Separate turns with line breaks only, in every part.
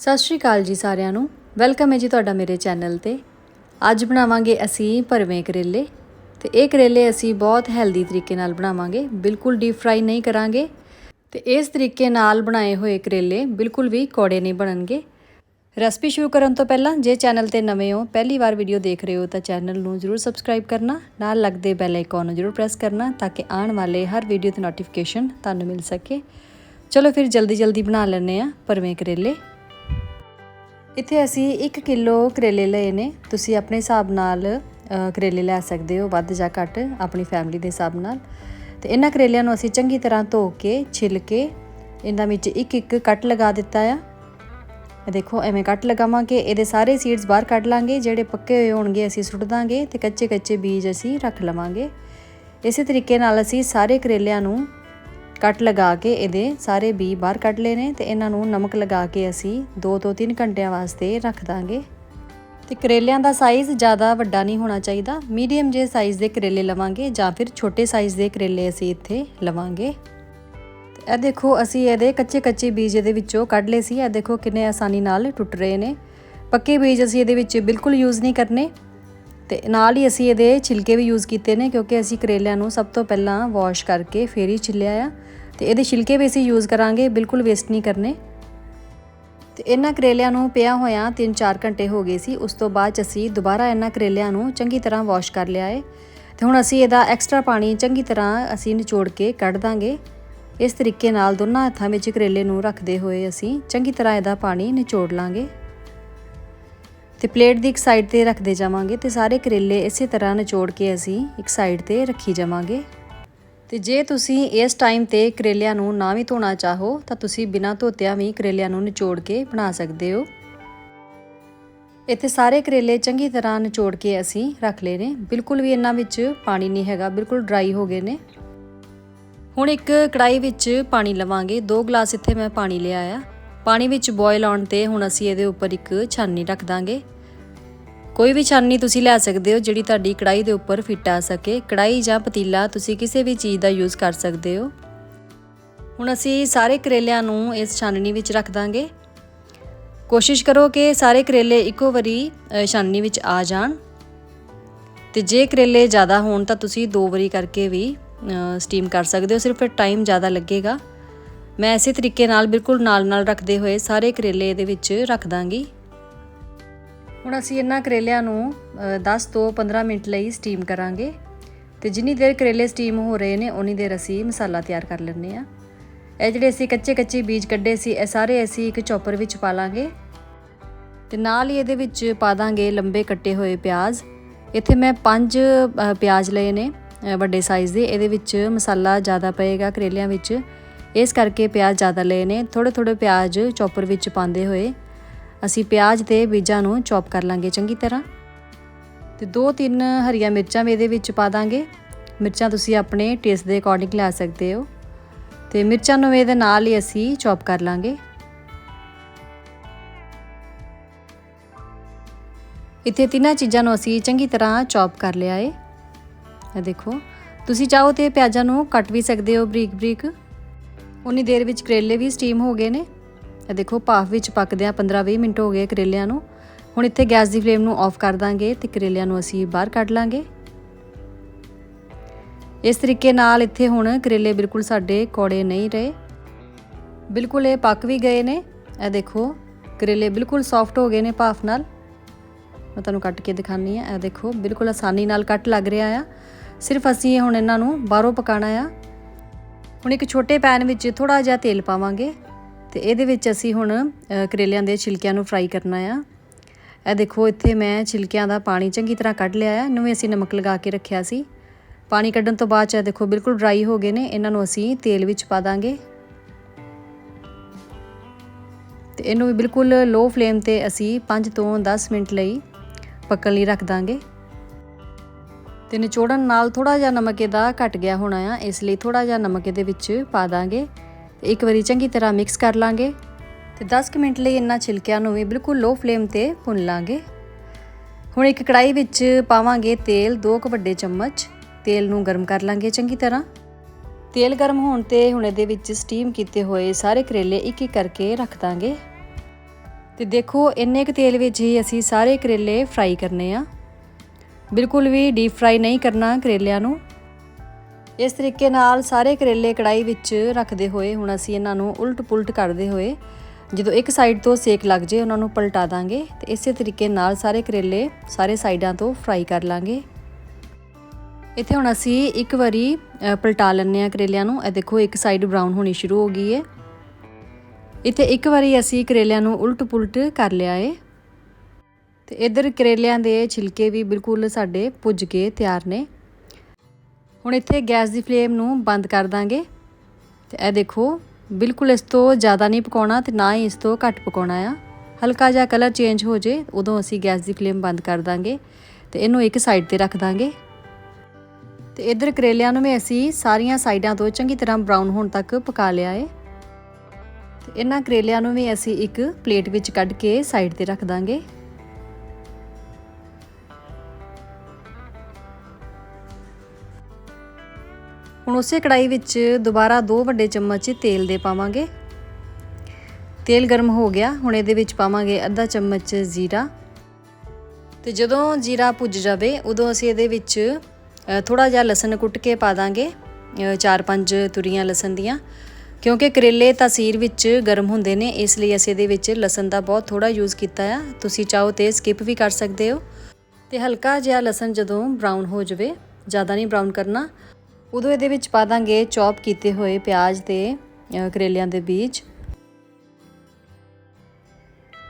ਸਤਿ ਸ਼੍ਰੀ ਅਕਾਲ ਜੀ ਸਾਰਿਆਂ ਨੂੰ। ਵੈਲਕਮ ਹੈ ਜੀ ਤੁਹਾਡਾ ਮੇਰੇ ਚੈਨਲ ਤੇ। ਅੱਜ ਬਣਾਵਾਂਗੇ ਅਸੀਂ ਭਰਵੇਂ ਕਰੇਲੇ। ਤੇ ਇਹ ਕਰੇਲੇ ਅਸੀਂ ਬਹੁਤ ਹੈਲਦੀ ਤਰੀਕੇ ਨਾਲ ਬਣਾਵਾਂਗੇ। ਬਿਲਕੁਲ ਡੀਪ ਫਰਾਈ ਨਹੀਂ ਕਰਾਂਗੇ। ਤੇ ਇਸ ਤਰੀਕੇ ਨਾਲ ਬਣਾਏ ਹੋਏ ਕਰੇਲੇ ਬਿਲਕੁਲ ਵੀ ਕੌੜੇ ਨਹੀਂ ਬਣਨਗੇ। ਰੈਸਪੀ ਸ਼ੁਰੂ ਕਰਨ ਤੋਂ ਪਹਿਲਾਂ ਜੇ ਚੈਨਲ ਤੇ ਨਵੇਂ ਹੋ, ਪਹਿਲੀ ਵਾਰ ਵੀਡੀਓ ਦੇਖ ਰਹੇ ਹੋ ਤਾਂ ਚੈਨਲ ਨੂੰ ਜਰੂਰ ਸਬਸਕ੍ਰਾਈਬ ਕਰਨਾ। ਨਾਲ ਲੱਗਦੇ ਬੈਲ ਆਈਕਨ ਨੂੰ ਜਰੂਰ ਪ੍ਰੈਸ ਕਰਨਾ ਤਾਂ ਕਿ ਆਉਣ ਵਾਲੇ ਹਰ ਵੀਡੀਓ ਦੀ ਨੋਟੀਫਿਕੇਸ਼ਨ ਤੁਹਾਨੂੰ ਮਿਲ ਸਕੇ। ਚਲੋ ਫਿਰ ਜਲਦੀ ਜਲਦੀ ਬਣਾ ਲੈਂਦੇ ਆ ਭਰਵੇਂ ਕਰੇਲੇ। ਇੱਥੇ ਅਸੀਂ 1 ਕਿਲੋ ਕਰੇਲੇ ਲਏ ਨੇ। ਤੁਸੀਂ ਆਪਣੇ ਹਿਸਾਬ ਨਾਲ ਕਰੇਲੇ ਲੈ ਸਕਦੇ ਹੋ, ਵੱਧ ਜਾਂ ਘੱਟ, ਆਪਣੀ ਫੈਮਿਲੀ ਦੇ ਹਿਸਾਬ ਨਾਲ। ਤੇ ਇਹਨਾਂ ਕਰੇਲਿਆਂ ਨੂੰ ਅਸੀਂ ਚੰਗੀ ਤਰ੍ਹਾਂ ਧੋ ਕੇ, ਛਿੱਲ ਕੇ, ਇਹਨਾਂ ਵਿੱਚ ਇੱਕ ਇੱਕ ਕੱਟ ਲਗਾ ਦਿੱਤਾ ਆ। ਇਹ ਦੇਖੋ, ਐਵੇਂ ਕੱਟ ਲਗਾਵਾਂਗੇ, ਇਹਦੇ ਸਾਰੇ ਸੀਡਸ ਬਾਹਰ ਕੱਢ ਲਾਂਗੇ, ਜਿਹੜੇ ਪੱਕੇ ਹੋਏ ਹੋਣਗੇ ਅਸੀਂ ਸੁੱਟ ਦਾਂਗੇ ਤੇ ਕੱਚੇ ਕੱਚੇ ਬੀਜ ਅਸੀਂ ਰੱਖ ਲਵਾਂਗੇ। ਇਸੇ ਤਰੀਕੇ ਨਾਲ ਅਸੀਂ ਸਾਰੇ ਕਰੇਲਿਆਂ ਨੂੰ ਕੱਟ ਲਗਾ ਕੇ ਇਹਦੇ ਸਾਰੇ ਬੀ ਬਾਹਰ ਕੱਢ ਲਏ ਨੇ ਤੇ ਇਹਨਾਂ ਨੂੰ ਨਮਕ ਲਗਾ ਕੇ ਅਸੀਂ 2 ਤੋਂ 3 ਘੰਟਿਆਂ ਵਾਸਤੇ ਰੱਖ ਦਾਂਗੇ। ਤੇ ਕਰੇਲਿਆਂ ਦਾ ਸਾਈਜ਼ ਜ਼ਿਆਦਾ ਵੱਡਾ ਨਹੀਂ ਹੋਣਾ ਚਾਹੀਦਾ। ਮੀਡੀਅਮ ਜੇ ਸਾਈਜ਼ ਦੇ ਕਰੇਲੇ ਲਵਾਂਗੇ ਜਾਂ ਫਿਰ ਛੋਟੇ ਸਾਈਜ਼ ਦੇ ਕਰੇਲੇ ਅਸੀਂ ਇੱਥੇ ਲਵਾਂਗੇ। ਇਹ ਦੇਖੋ, ਅਸੀਂ ਇਹਦੇ ਕੱਚੇ ਕੱਚੇ ਬੀਜ ਇਹਦੇ ਵਿੱਚੋਂ ਕੱਢ ਲਏ ਸੀ। ਇਹ ਦੇਖੋ ਕਿੰਨੇ ਆਸਾਨੀ ਨਾਲ ਟੁੱਟ ਰਹੇ ਨੇ। ਪੱਕੇ ਬੀਜ ਅਸੀਂ ਇਹਦੇ ਵਿੱਚ ਬਿਲਕੁਲ ਯੂਜ਼ ਨਹੀਂ ਕਰਨੇ। ਤੇ ਨਾਲ ਹੀ ਅਸੀਂ ਇਹਦੇ ਛਿਲਕੇ ਵੀ ਯੂਜ਼ ਕੀਤੇ ਨੇ ਕਿਉਂਕਿ ਅਸੀਂ ਕਰੇਲਿਆਂ ਨੂੰ ਸਭ ਤੋਂ ਪਹਿਲਾਂ ਵਾਸ਼ ਕਰਕੇ ਫੇਰ ਹੀ ਛਿੱਲਿਆ ਆ। ਤੇ ਇਹਦੇ ਛਿਲਕੇ ਵੀ ਅਸੀਂ ਯੂਜ਼ ਕਰਾਂਗੇ, ਬਿਲਕੁਲ ਵੇਸਟ ਨਹੀਂ ਕਰਨੇ। ਤੇ ਇਹਨਾਂ ਕਰੇਲਿਆਂ ਨੂੰ ਪਿਆ ਹੋਇਆ 3-4 ਘੰਟੇ ਹੋ ਗਏ ਸੀ। ਉਸ ਤੋਂ ਬਾਅਦ 'ਚ ਅਸੀਂ ਦੁਬਾਰਾ ਇਹਨਾਂ ਕਰੇਲਿਆਂ ਨੂੰ ਚੰਗੀ ਤਰ੍ਹਾਂ ਵਾਸ਼ ਕਰ ਲਿਆ ਏ। ਤੇ ਹੁਣ ਅਸੀਂ ਇਹਦਾ ਐਕਸਟਰਾ ਪਾਣੀ ਚੰਗੀ ਤਰ੍ਹਾਂ ਅਸੀਂ ਨਿਚੋੜ ਕੇ ਕੱਢ ਦਾਂਗੇ। ਇਸ ਤਰੀਕੇ ਨਾਲ ਦੋਨਾਂ ਹੱਥਾਂ ਵਿੱਚ ਕਰੇਲੇ ਨੂੰ ਰੱਖਦੇ ਹੋਏ ਅਸੀਂ ਚੰਗੀ ਤਰ੍ਹਾਂ ਇਹਦਾ ਪਾਣੀ ਨਿਚੋੜ ਲਾਂਗੇ। ਤੇ ਪਲੇਟ ਦੀ ਇੱਕ ਸਾਈਡ ਤੇ ਰੱਖਦੇ ਜਾਵਾਂਗੇ ਤੇ ਸਾਰੇ ਕਰੇਲੇ ਇਸੇ ਤਰ੍ਹਾਂ ਨਿਚੋੜ ਕੇ ਅਸੀਂ ਇੱਕ ਸਾਈਡ ਤੇ ਰੱਖੀ ਜਾਵਾਂਗੇ। ਤੇ ਜੇ ਤੁਸੀਂ ਇਸ ਟਾਈਮ ਤੇ ਕਰੇਲਿਆਂ ਨੂੰ ਨਾ ਵੀ ਧੋਣਾ ਚਾਹੋ, ਤਾਂ ਤੁਸੀਂ ਬਿਨਾਂ ਧੋਤਿਆਂ ਵੀ ਕਰੇਲਿਆਂ ਨੂੰ ਨਿਚੋੜ ਕੇ ਬਣਾ ਸਕਦੇ ਹੋ। ਇੱਥੇ ਸਾਰੇ ਕਰੇਲੇ ਚੰਗੀ ਤਰ੍ਹਾਂ ਨਿਚੋੜ ਕੇ ਅਸੀਂ ਰੱਖ ਲਏ ਨੇ। ਬਿਲਕੁਲ ਵੀ ਇਹਨਾਂ ਵਿੱਚ ਪਾਣੀ ਨਹੀਂ ਹੈਗਾ, ਬਿਲਕੁਲ ਡਰਾਈ ਹੋ ਗਏ ਨੇ। ਹੁਣ ਇੱਕ ਕੜਾਈ ਵਿੱਚ ਪਾਣੀ ਲਵਾਂਗੇ। 2 ਗਲਾਸ ਇੱਥੇ ਮੈਂ ਪਾਣੀ ਲਿਆ ਆ। ਪਾਣੀ ਵਿੱਚ ਬੋਇਲ ਆਉਣ ਤੇ ਹੁਣ ਅਸੀਂ ਇਹਦੇ ਉੱਪਰ ਇੱਕ ਛਾਨਣੀ ਰੱਖ ਦਾਂਗੇ। ਕੋਈ ਵੀ ਛਾਨਣੀ ਤੁਸੀਂ ਲੈ ਸਕਦੇ ਹੋ ਜਿਹੜੀ ਤੁਹਾਡੀ ਕੜਾਈ ਦੇ ਉੱਪਰ ਫਿੱਟ ਆ ਸਕੇ। ਕੜਾਈ ਜਾਂ ਪਤੀਲਾ ਤੁਸੀਂ ਕਿਸੇ ਵੀ ਚੀਜ਼ ਦਾ ਯੂਜ਼ ਕਰ ਸਕਦੇ ਹੋ। ਹੁਣ ਅਸੀਂ ਸਾਰੇ ਕਰੇਲਿਆਂ ਨੂੰ ਇਸ ਛਾਨਣੀ ਵਿੱਚ ਰੱਖ ਦਾਂਗੇ। ਕੋਸ਼ਿਸ਼ ਕਰੋ ਕਿ ਸਾਰੇ ਕਰੇਲੇ ਇੱਕੋ ਵਾਰੀ ਛਾਨਣੀ ਵਿੱਚ ਆ ਜਾਣ। ਤੇ ਜੇ ਕਰੇਲੇ ਜ਼ਿਆਦਾ ਹੋਣ ਤਾਂ ਤੁਸੀਂ ਦੋ ਵਾਰੀ ਕਰਕੇ ਵੀ ਸਟੀਮ ਕਰ ਸਕਦੇ ਹੋ। ਸਿਰਫ ਟਾਈਮ ਜ਼ਿਆਦਾ ਲੱਗੇਗਾ। ਮੈਂ ਇਸੇ ਤਰੀਕੇ ਨਾਲ ਬਿਲਕੁਲ ਨਾਲ ਨਾਲ ਰੱਖਦੇ ਹੋਏ ਸਾਰੇ ਕਰੇਲੇ ਇਹਦੇ ਵਿੱਚ ਰੱਖ ਦਾਂਗੀ। ਹੁਣ ਅਸੀਂ ਇਹਨਾਂ ਕਰੇਲਿਆਂ ਨੂੰ ਅ, 10 ਤੋਂ 15 ਮਿੰਟ ਲਈ ਸਟੀਮ ਕਰਾਂਗੇ। ਤੇ ਜਿੰਨੀ ਦੇਰ ਕਰੇਲੇ ਸਟੀਮ ਹੋ ਰਹੇ ਨੇ ਉਨੀ ਦੇਰ ਅਸੀਂ ਮਸਾਲਾ ਤਿਆਰ ਕਰ ਲੈਂਦੇ ਆ ਇਹ ਜਿਹੜੇ ਅਸੀਂ ਕੱਚੇ ਕੱਚੇ ਬੀਜ ਕੱਢੇ ਸੀ ਇਹ ਸਾਰੇ ਅਸੀਂ ਇੱਕ ਚੌਪਰ ਵਿੱਚ ਪਾ ਲਾਂਗੇ। ਤੇ ਨਾਲ ਹੀ ਇਹਦੇ ਵਿੱਚ ਪਾ ਦਾਂਗੇ ਲੰਬੇ ਕੱਟੇ ਹੋਏ ਪਿਆਜ਼। ਇੱਥੇ ਮੈਂ 5 ਪਿਆਜ਼ ਲਏ ਨੇ ਵੱਡੇ ਸਾਈਜ਼ ਦੇ। ਇਹਦੇ ਵਿੱਚ ਮਸਾਲਾ ਜ਼ਿਆਦਾ ਪਏਗਾ ਕਰੇਲਿਆਂ ਵਿੱਚ। ਇਸ ਕਰਕੇ ਪਿਆਜ਼ ਜ਼ਿਆਦਾ ਲਏ ਨੇ। ਥੋੜੇ ਥੋੜੇ ਪਿਆਜ਼ ਚੌਪਰ ਵਿੱਚ ਪਾਉਂਦੇ ਹੋਏ। ਅਸੀਂ ਪਿਆਜ਼ ਤੇ ਬੀਜਾਂ ਨੂੰ ਚੌਪ ਕਰ ਲਾਂਗੇ ਚੰਗੀ ਤਰ੍ਹਾਂ। ਤੇ ਦੋ ਤਿੰਨ ਹਰੀਆਂ ਮਿਰਚਾਂ ਵੀ ਇਹਦੇ ਵਿੱਚ ਪਾ ਦਾਂਗੇ। ਮਿਰਚਾਂ ਤੁਸੀਂ ਆਪਣੇ ਟੇਸਟ ਦੇ ਅਕੋਰਡਿੰਗ ਲੈ ਸਕਦੇ ਹੋ। ਤੇ ਮਿਰਚਾਂ ਨੂੰ ਇਹਦੇ ਨਾਲ ਹੀ ਅਸੀਂ ਚੌਪ ਕਰ ਲਾਂਗੇ। ਇੱਥੇ ਤਿੰਨਾਂ ਚੀਜ਼ਾਂ ਨੂੰ ਅਸੀਂ ਚੰਗੀ ਤਰ੍ਹਾਂ ਚੌਪ ਕਰ ਲਿਆ ਏ। ਇਹ ਦੇਖੋ, ਤੁਸੀਂ ਚਾਹੋ ਤੇ ਪਿਆਜ਼ਾਂ ਨੂੰ ਕੱਟ ਵੀ ਸਕਦੇ ਹੋ ਬਰੀਕ ਬਰੀਕ ਉਨੀ ਦੇਰ ਵਿੱਚ ਕਰੇਲੇ ਵੀ ਸਟੀਮ ਹੋ ਗਏ ਨੇ। ਇਹ ਦੇਖੋ, ਭਾਫ ਵਿੱਚ ਪੱਕਦਿਆਂ 15-20 ਮਿੰਟ ਹੋ ਗਏ ਕਰੇਲਿਆਂ ਨੂੰ। ਹੁਣ ਇੱਥੇ ਗੈਸ ਦੀ ਫਲੇਮ ਨੂੰ ਆਫ ਕਰ ਦਾਂਗੇ ਤੇ ਕਰੇਲਿਆਂ ਨੂੰ ਅਸੀਂ ਬਾਹਰ ਕੱਢ ਲਾਂਗੇ। ਇਸ ਤਰੀਕੇ ਨਾਲ ਇੱਥੇ ਹੁਣ ਕਰੇਲੇ ਬਿਲਕੁਲ ਸਾਡੇ ਕੌੜੇ ਨਹੀਂ ਰਹੇ। ਬਿਲਕੁਲ ਇਹ ਪੱਕ ਵੀ ਗਏ ਨੇ। ਇਹ ਦੇਖੋ, ਕਰੇਲੇ ਬਿਲਕੁਲ ਸੌਫਟ ਹੋ ਗਏ ਨੇ ਭਾਫ ਨਾਲ। ਮੈਂ ਤੁਹਾਨੂੰ ਕੱਟ ਕੇ ਦਿਖਾਨੀ ਆ ਇਹ ਦੇਖੋ, ਬਿਲਕੁਲ ਆਸਾਨੀ ਨਾਲ ਕੱਟ ਲੱਗ ਰਿਹਾ ਆ। ਸਿਰਫ ਅਸੀਂ ਹੁਣ ਇਹਨਾਂ ਨੂੰ ਬਾਹਰੋਂ ਪਕਾਣਾ ਆ। ਹੁਣ ਇੱਕ ਛੋਟੇ ਪੈਨ ਵਿੱਚ ਥੋੜਾ ਜਿਹਾ ਤੇਲ ਪਾਵਾਂਗੇ। ਤੇ ਇਹਦੇ ਵਿੱਚ ਅਸੀਂ ਹੁਣ ਕਰੇਲਿਆਂ ਦੇ ਛਿਲਕਿਆਂ ਨੂੰ ਫਰਾਈ ਕਰਨਾ ਆ। ਇਹ ਦੇਖੋ, ਇੱਥੇ ਮੈਂ ਛਿਲਕਿਆਂ ਦਾ ਪਾਣੀ ਚੰਗੀ ਤਰ੍ਹਾਂ ਕੱਢ ਲਿਆ ਆ। ਇਹਨੂੰ ਵੀ ਅਸੀਂ ਨਮਕ ਲਗਾ ਕੇ ਰੱਖਿਆ ਸੀ। ਪਾਣੀ ਕੱਢਣ ਤੋਂ ਬਾਅਦ ਚ ਇਹ ਦੇਖੋ, ਬਿਲਕੁਲ ਡਰਾਈ ਹੋ ਗਏ ਨੇ। ਇਹਨਾਂ ਨੂੰ ਅਸੀਂ ਤੇਲ ਵਿੱਚ ਪਾ ਦਾਂਗੇ। ਤੇ ਇਹਨੂੰ ਵੀ ਬਿਲਕੁਲ ਲੋ ਫਲੇਮ ਤੇ ਅਸੀਂ 5 ਤੋਂ 10 ਮਿੰਟ ਲਈ ਪੱਕਣ ਲਈ ਰੱਖ ਦਾਂਗੇ। ਤੇ ਨਿਚੋੜਨ ਨਾਲ ਥੋੜਾ ਜਿਹਾ ਨਮਕ ਇਹਦਾ ਘਟ ਗਿਆ ਹੋਣਾ ਆ। ਇਸ ਲਈ ਥੋੜਾ ਜਿਹਾ ਨਮਕ ਇਹਦੇ ਵਿੱਚ ਪਾ ਦਾਂਗੇ। ਤੇ ਇੱਕ ਵਾਰੀ ਚੰਗੀ ਤਰ੍ਹਾਂ ਮਿਕਸ ਕਰ ਲਾਂਗੇ ਤੇ 10 ਕੁ ਮਿੰਟ ਲਈ ਇਹਨਾਂ ਛਿਲਕਿਆਂ ਨੂੰ ਵੀ ਬਿਲਕੁਲ ਲੋ ਫਲੇਮ ਤੇ ਭੁੰਨ ਲਾਂਗੇ। ਹੁਣ ਇੱਕ ਕੜਾਈ ਵਿੱਚ ਪਾਵਾਂਗੇ ਤੇਲ 2 ਕੁ ਵੱਡੇ ਚਮਚ। ਤੇਲ ਨੂੰ ਗਰਮ ਕਰ ਲਾਂਗੇ ਚੰਗੀ ਤਰ੍ਹਾਂ। ਤੇਲ ਗਰਮ ਹੋਣ ਤੇ ਹੁਣ ਇਹਦੇ ਵਿੱਚ ਸਟੀਮ ਕੀਤੇ ਹੋਏ ਸਾਰੇ ਕਰੇਲੇ ਇੱਕ ਇੱਕ ਕਰਕੇ ਰੱਖ ਦਾਂਗੇ। ਤੇ ਦੇਖੋ, ਇੰਨੇ ਕੁ ਤੇਲ ਵਿੱਚ ਹੀ ਅਸੀਂ ਸਾਰੇ ਕਰੇਲੇ ਫਰਾਈ ਕਰਨੇ ਆ। ਬਿਲਕੁਲ ਵੀ ਡੀਪ ਫਰਾਈ ਨਹੀਂ ਕਰਨਾ ਕਰੇਲਿਆਂ ਨੂੰ। ਇਸ ਤਰੀਕੇ ਨਾਲ ਸਾਰੇ ਕਰੇਲੇ ਕੜਾਈ ਵਿੱਚ ਰੱਖਦੇ ਹੋਏ ਹੁਣ ਅਸੀਂ ਇਹਨਾਂ ਨੂੰ ਉਲਟ ਪੁਲਟ ਕਰਦੇ ਹੋਏ, ਜਦੋਂ ਇੱਕ ਸਾਈਡ ਤੋਂ ਸੇਕ ਲੱਗ ਜੇ, ਉਹਨਾਂ ਨੂੰ ਪਲਟਾ ਦਾਂਗੇ ਤੇ ਇਸੇ ਤਰੀਕੇ ਨਾਲ ਸਾਰੇ ਕਰੇਲੇ ਸਾਰੇ ਸਾਈਡਾਂ ਤੋਂ ਫਰਾਈ ਕਰ ਲਾਂਗੇ। ਇੱਥੇ ਹੁਣ ਅਸੀਂ ਇੱਕ ਵਾਰੀ ਪਲਟਾ ਲੈਂਦੇ ਆ ਕਰੇਲਿਆਂ ਨੂੰ। ਇਹ ਦੇਖੋ, ਇੱਕ ਸਾਈਡ ਬਰਾਊਨ ਹੋਣੀ ਸ਼ੁਰੂ ਹੋ ਗਈ ਹੈ ਇੱਥੇ ਇੱਕ ਵਾਰੀ ਅਸੀਂ ਕਰੇਲਿਆਂ ਨੂੰ ਉਲਟ ਪੁਲਟ ਕਰ ਲਿਆ ਏ। ਤੇ ਇਧਰ ਕਰੇਲਿਆਂ ਦੇ ਛਿਲਕੇ ਵੀ ਬਿਲਕੁਲ ਸਾਡੇ ਭੁੱਜ ਕੇ ਤਿਆਰ ਨੇ। ਹੁਣ ਇੱਥੇ ਗੈਸ ਦੀ ਫਲੇਮ ਨੂੰ ਬੰਦ ਕਰ ਦਾਂਗੇ। ਤੇ ਇਹ ਦੇਖੋ, ਬਿਲਕੁਲ ਇਸ ਤੋਂ ਜ਼ਿਆਦਾ ਨਹੀਂ ਪਕਾਉਣਾ ਤੇ ਨਾ ਹੀ ਇਸ ਤੋਂ ਘੱਟ ਪਕਾਉਣਾ ਆ। ਹਲਕਾ ਜਿਹਾ ਕਲਰ ਚੇਂਜ ਹੋ ਜੇ, ਉਦੋਂ ਅਸੀਂ ਗੈਸ ਦੀ ਫਲੇਮ ਬੰਦ ਕਰ ਦਾਂਗੇ ਤੇ ਇਹਨੂੰ ਇੱਕ ਸਾਈਡ ਤੇ ਰੱਖ ਦਾਂਗੇ। ਤੇ ਇਧਰ ਕਰੇਲਿਆਂ ਨੂੰ ਵੀ ਅਸੀਂ ਸਾਰੀਆਂ ਸਾਈਡਾਂ ਤੋਂ ਚੰਗੀ ਤਰ੍ਹਾਂ ਬਰਾਊਨ ਹੋਣ ਤੱਕ ਪਕਾ ਲਿਆ ਏ। ਤੇ ਇਹਨਾਂ ਕਰੇਲਿਆਂ ਨੂੰ ਵੀ ਅਸੀਂ ਇੱਕ ਪਲੇਟ ਵਿੱਚ ਕੱਢ ਕੇ ਸਾਈਡ ਤੇ ਰੱਖ ਦਾਂਗੇ। ਉਸੇ ਕੜਾਈ ਵਿੱਚ ਦੁਬਾਰਾ ਦੋ ਵੱਡੇ ਚਮਚ ਤੇਲ ਦੇ ਪਾਵਾਂਗੇ। ਤੇਲ ਗਰਮ ਹੋ ਗਿਆ, ਹੁਣ ਇਹਦੇ ਵਿੱਚ ਪਾਵਾਂਗੇ ਅੱਧਾ ਚਮਚ ਜ਼ੀਰਾ। ਤੇ ਜਦੋਂ ਜ਼ੀਰਾ ਭੁੱਜ ਜਾਵੇ, ਉਦੋਂ ਅਸੀਂ ਇਹਦੇ ਵਿੱਚ ਥੋੜਾ ਜਿਹਾ ਲਸਣ ਕੁੱਟ ਕੇ ਪਾ ਦਾਂਗੇ ਚਾਰ ਪੰਜ ਤੁਰੀਆਂ ਲਸਣ ਦੀਆਂ। ਕਿਉਂਕਿ ਕਰੇਲੇ ਤਾਸੀਰ ਵਿੱਚ ਗਰਮ ਹੁੰਦੇ ਨੇ, ਇਸ ਲਈ ਅਸੀਂ ਇਹਦੇ ਵਿੱਚ ਲਸਣ ਦਾ ਬਹੁਤ ਥੋੜਾ ਯੂਜ਼ ਕੀਤਾ ਆ। ਤੁਸੀਂ ਚਾਹੋ ਤੇ ਸਕਿਪ ਵੀ ਕਰ ਸਕਦੇ ਹੋ। ਤੇ ਹਲਕਾ ਜਿਹਾ ਲਸਣ ਜਦੋਂ ਬਰਾਊਨ ਹੋ ਜਾਵੇ, ਜ਼ਿਆਦਾ ਨਹੀਂ ਬਰਾਊਨ ਕਰਨਾ। ਉਦੋਂ ਇਹਦੇ ਵਿੱਚ ਪਾ ਦਾਂਗੇ ਚੌਪ ਕੀਤੇ ਹੋਏ ਪਿਆਜ਼ ਤੇ ਕਰੇਲਿਆਂ ਦੇ ਬੀਜ।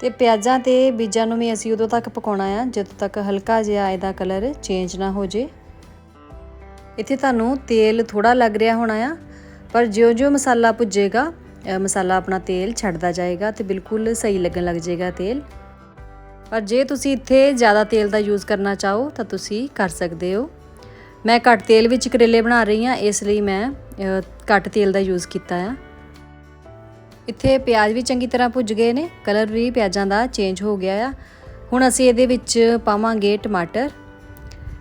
ਤੇ ਪਿਆਜ਼ਾਂ ਤੇ ਬੀਜਾਂ ਨੂੰ ਵੀ ਅਸੀਂ ਉਦੋਂ ਤੱਕ ਪਕਾਉਣਾ ਆ, ਜਦੋਂ ਤੱਕ ਹਲਕਾ ਜਿਹਾ ਇਹਦਾ ਕਲਰ ਚੇਂਜ ਨਾ ਹੋ ਜੇ। ਇੱਥੇ ਤੁਹਾਨੂੰ ਤੇਲ ਥੋੜਾ ਲੱਗ ਰਿਹਾ ਹੋਣਾ ਆ, ਪਰ ਜਿਉਂ-ਜਿਉਂ ਮਸਾਲਾ ਭੁੱਜੇਗਾ ਮਸਾਲਾ ਆਪਣਾ ਤੇਲ ਛੱਡਦਾ ਜਾਏਗਾ ਤੇ ਬਿਲਕੁਲ ਸਹੀ ਲੱਗਣ ਲੱਗ ਜਾਏਗਾ ਤੇਲ। ਪਰ ਜੇ ਤੁਸੀਂ ਇੱਥੇ ਜ਼ਿਆਦਾ ਤੇਲ ਦਾ ਯੂਜ਼ ਕਰਨਾ ਚਾਹੋ ਤਾਂ ਤੁਸੀਂ ਕਰ ਸਕਦੇ ਹੋ। ਮੈਂ ਘੱਟ ਤੇਲ ਵਿੱਚ ਕਰੇਲੇ ਬਣਾ ਰਹੀ ਹਾਂ, ਇਸ ਲਈ ਮੈਂ ਘੱਟ ਤੇਲ ਦਾ ਯੂਜ਼ ਕੀਤਾ ਆ। ਇੱਥੇ ਪਿਆਜ਼ ਵੀ ਚੰਗੀ ਤਰ੍ਹਾਂ ਭੁੱਜ ਗਏ ਨੇ, ਕਲਰ ਵੀ ਪਿਆਜ਼ਾਂ ਦਾ ਚੇਂਜ ਹੋ ਗਿਆ ਆ। ਹੁਣ ਅਸੀਂ ਇਹਦੇ ਵਿੱਚ ਪਾਵਾਂਗੇ ਟਮਾਟਰ।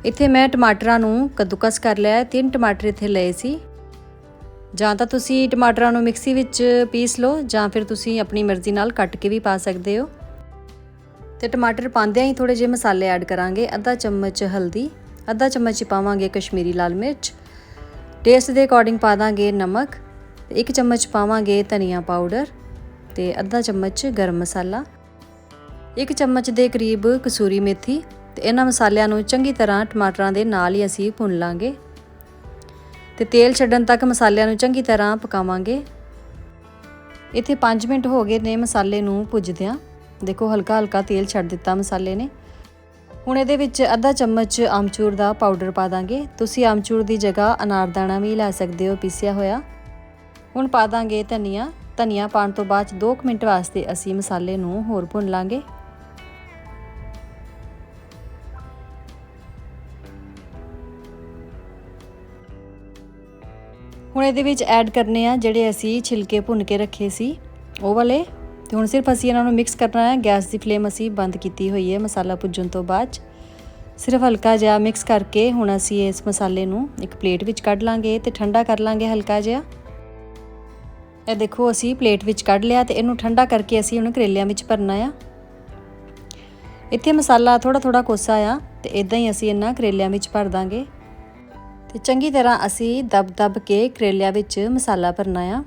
ਇੱਥੇ ਮੈਂ ਟਮਾਟਰਾਂ ਨੂੰ ਕੱਦੂਕਸ ਕਰ ਲਿਆ ਤਿੰਨ ਟਮਾਟਰ ਇੱਥੇ ਲਏ ਸੀ। ਜਾਂ ਤਾਂ ਤੁਸੀਂ ਟਮਾਟਰਾਂ ਨੂੰ ਮਿਕਸੀ ਵਿੱਚ ਪੀਸ ਲਓ, ਜਾਂ ਫਿਰ ਤੁਸੀਂ ਆਪਣੀ ਮਰਜ਼ੀ ਨਾਲ ਕੱਟ ਕੇ ਵੀ ਪਾ ਸਕਦੇ ਹੋ। ਤੇ ਟਮਾਟਰ ਪਾਉਂਦਿਆਂ ਹੀ ਥੋੜੇ ਜਿਹੇ ਮਸਾਲੇ ਐਡ ਕਰਾਂਗੇ, ਅੱਧਾ ਚਮਚ ਹਲਦੀ। ਅੱਧਾ ਚਮਚ ਪਾਵਾਂਗੇ ਕਸ਼ਮੀਰੀ ਲਾਲ ਮਿਰਚ। ਟੇਸਟ ਦੇ ਅਕੋਰਡਿੰਗ ਪਾ ਦਾਂਗੇ ਨਮਕ। ਤੇ ਇੱਕ ਚਮਚ ਪਾਵਾਂਗੇ ਧਨੀਆ ਪਾਊਡਰ ਤੇ ਅੱਧਾ ਚਮਚ ਗਰਮ ਮਸਾਲਾ। ਇੱਕ ਚਮਚ ਦੇ ਕਰੀਬ ਕਸੂਰੀ ਮੇਥੀ ਤੇ ਇਹਨਾਂ ਮਸਾਲਿਆਂ ਨੂੰ ਚੰਗੀ ਤਰ੍ਹਾਂ ਟਮਾਟਰਾਂ ਦੇ ਨਾਲ ਹੀ ਅਸੀਂ ਭੁੰਨ ਲਾਂਗੇ। ਤੇ ਤੇਲ ਛੱਡਣ ਤੱਕ ਮਸਾਲਿਆਂ ਨੂੰ ਚੰਗੀ ਤਰ੍ਹਾਂ ਪਕਾਵਾਂਗੇ। ਇੱਥੇ 5 ਮਿੰਟ ਹੋ ਗਏ ਨੇ ਮਸਾਲੇ ਨੂੰ ਭੁੱਜਦਿਆਂ ਦੇਖੋ ਹਲਕਾ ਹਲਕਾ ਤੇਲ ਛੱਡ ਦਿੱਤਾ ਮਸਾਲੇ ਨੇ। ਹੁਣ ਇਹਦੇ ਵਿੱਚ ਅੱਧਾ ਚਮਚ ਆਮਚੂਰ ਦਾ ਪਾਊਡਰ ਪਾ ਦਾਂਗੇ। ਤੁਸੀਂ ਆਮਚੂਰ ਦੀ ਜਗ੍ਹਾ ਅਨਾਰਦਾਣਾ ਵੀ ਲੈ ਸਕਦੇ ਹੋ, ਪੀਸਿਆ ਹੋਇਆ। ਹੁਣ ਪਾ ਦਾਂਗੇ ਧਨੀਆ। ਧਨੀਆ ਪਾਣ ਤੋਂ ਬਾਅਦ 2 ਮਿੰਟ ਵਾਸਤੇ ਅਸੀਂ ਮਸਾਲੇ ਨੂੰ ਹੋਰ ਭੁੰਨ ਲਾਂਗੇ। ਹੁਣ ਇਹਦੇ ਵਿੱਚ ਐਡ ਕਰਨੇ ਆ ਜਿਹੜੇ ਅਸੀਂ ਛਿਲਕੇ ਭੁੰਨ ਕੇ ਰੱਖੇ ਸੀ, ਉਹ ਵਾਲੇ। ਤੇ ਹੁਣ ਸਿਰਫ ਅਸੀਂ ਇਹਨਾਂ ਨੂੰ ਮਿਕਸ ਕਰਨਾ ਹੈ। ਗੈਸ ਦੀ ਫਲੇਮ ਅਸੀਂ ਬੰਦ ਕੀਤੀ ਹੋਈ ਹੈ ਮਸਾਲਾ ਭੁੱਜਣ ਤੋਂ ਬਾਅਦ। ਸਿਰਫ ਹਲਕਾ ਜਿਹਾ ਮਿਕਸ ਕਰਕੇ ਹੁਣ ਅਸੀਂ ਇਸ ਮਸਾਲੇ ਨੂੰ ਇੱਕ ਪਲੇਟ ਵਿੱਚ ਕੱਢ ਲਾਂਗੇ ਤੇ ਠੰਡਾ ਕਰ ਲਾਂਗੇ ਹਲਕਾ ਜਿਹਾ। ਇਹ ਦੇਖੋ ਅਸੀਂ ਪਲੇਟ ਵਿੱਚ ਕੱਢ ਲਿਆ ਤੇ ਇਹਨੂੰ ਠੰਡਾ ਕਰਕੇ ਅਸੀਂ ਹੁਣ ਕਰੇਲਿਆਂ ਵਿੱਚ ਭਰਨਾ ਆ। ਇੱਥੇ ਮਸਾਲਾ ਥੋੜਾ ਥੋੜਾ ਕੋਸਾ ਆ ਤੇ ਇਦਾਂ ਹੀ ਅਸੀਂ ਇਹਨਾਂ ਕਰੇਲਿਆਂ ਵਿੱਚ ਭਰ ਦਾਂਗੇ। ਤੇ ਚੰਗੀ ਤਰ੍ਹਾਂ ਅਸੀਂ ਦਬ-ਦਬ ਕੇ ਕਰੇਲਿਆਂ ਵਿੱਚ ਮਸਾਲਾ ਭਰਨਾ ਆ।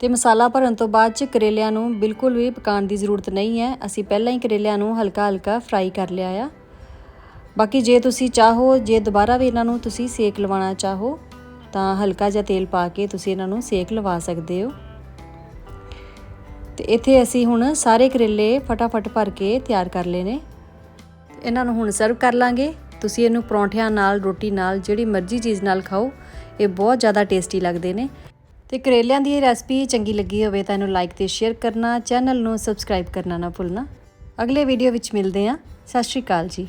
ਤੇ ਮਸਾਲਾ ਭਰਨ ਤੋਂ ਬਾਅਦ ਚ ਕਰੇਲਿਆਂ ਨੂੰ ਬਿਲਕੁਲ ਵੀ ਪਕਾਉਣ ਦੀ ਜ਼ਰੂਰਤ ਨਹੀਂ ਹੈ। ਅਸੀਂ ਪਹਿਲਾਂ ਹੀ ਕਰੇਲਿਆਂ ਨੂੰ ਹਲਕਾ-ਹਲਕਾ ਫਰਾਈ ਕਰ ਲਿਆ ਆ। ਬਾਕੀ ਜੇ ਤੁਸੀਂ ਚਾਹੋ, ਜੇ ਦੁਬਾਰਾ ਵੀ ਇਹਨਾਂ ਨੂੰ ਤੁਸੀਂ ਸੇਕ ਲਵਾਉਣਾ ਚਾਹੋ, ਤਾਂ ਹਲਕਾ ਜਿਹਾ ਤੇਲ ਪਾ ਕੇ ਤੁਸੀਂ ਇਹਨਾਂ ਨੂੰ ਸੇਕ ਲਵਾ ਸਕਦੇ ਹੋ। ਤੇ ਇੱਥੇ ਅਸੀਂ ਹੁਣ ਸਾਰੇ ਕਰੇਲੇ ਫਟਾਫਟ ਭਰ ਕੇ ਤਿਆਰ ਕਰ ਲਏ ਨੇ। ਇਹਨਾਂ ਨੂੰ ਹੁਣ ਸਰਵ ਕਰ ਲਾਂਗੇ। ਤੁਸੀਂ ਇਹਨੂੰ ਪਰੌਂਠਿਆਂ ਨਾਲ, ਰੋਟੀ ਨਾਲ, ਜਿਹੜੀ ਮਰਜ਼ੀ ਚੀਜ਼ ਨਾਲ ਖਾਓ, ਇਹ ਬਹੁਤ ਜ਼ਿਆਦਾ ਟੇਸਟੀ ਲੱਗਦੇ ਨੇ। ਤੇ ਕਰੇਲਿਆਂ ਦੀ ਇਹ ਰੈਸਪੀ ਚੰਗੀ ਲੱਗੀ ਹੋਵੇ ਤਾਂ ਇਹਨੂੰ ਲਾਈਕ ਤੇ ਸ਼ੇਅਰ ਕਰਨਾ ਚੈਨਲ ਨੂੰ ਸਬਸਕ੍ਰਾਈਬ ਕਰਨਾ ਨਾ ਭੁੱਲਣਾ। ਅਗਲੇ ਵੀਡੀਓ ਵਿੱਚ ਮਿਲਦੇ ਹਾਂ। ਸਤਿ ਸ਼੍ਰੀ ਅਕਾਲ ਜੀ।